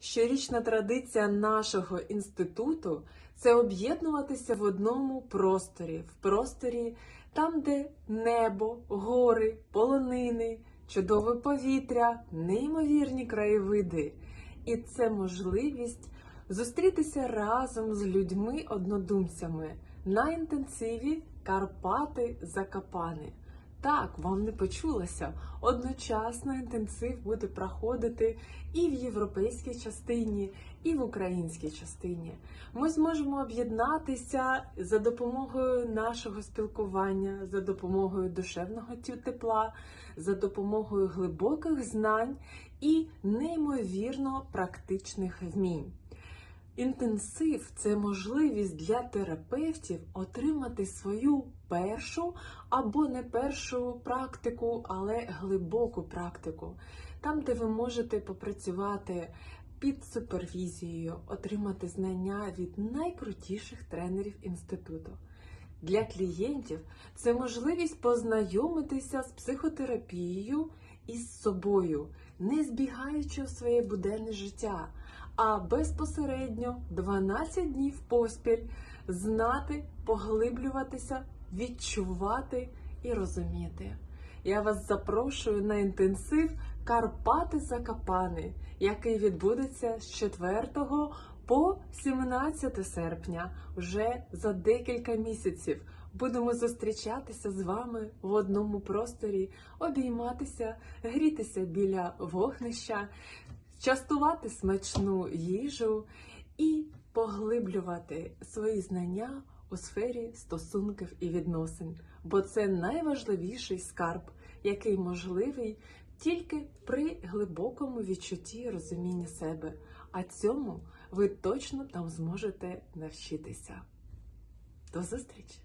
Щорічна традиція нашого інституту це об'єднуватися в одному просторі, в просторі там, де небо, гори, полонини, чудове повітря, неймовірні краєвиди. І це можливість зустрітися разом з людьми-однодумцями на інтенсиві Карпати Закапани. Так, вам не почулося. Одночасно інтенсив буде проходити і в європейській частині, і в українській частині. Ми зможемо об'єднатися за допомогою нашого спілкування, за допомогою душевного тепла, за допомогою глибоких знань і неймовірно практичних вмінь. Інтенсив це можливість для терапевтів отримати свою першу або не першу практику, але глибоку практику, там, де ви можете попрацювати під супервізією, отримати знання від найкрутіших тренерів інституту. Для клієнтів це можливість познайомитися з психотерапією і з собою, не збігаючи в своє буденне життя, а безпосередньо 12 днів поспіль знати, поглиблюватися, відчувати і розуміти. Я вас запрошую на інтенсив Карпати Закапани, який відбудеться з 4 по 17 серпня, вже за декілька місяців. Будемо зустрічатися з вами в одному просторі, обійматися, грітися біля вогнища, частувати смачну їжу і поглиблювати свої знання у сфері стосунків і відносин, бо це найважливіший скарб, який можливий тільки при глибокому відчутті розуміння себе. А цьому ви точно там зможете навчитися. До зустрічі!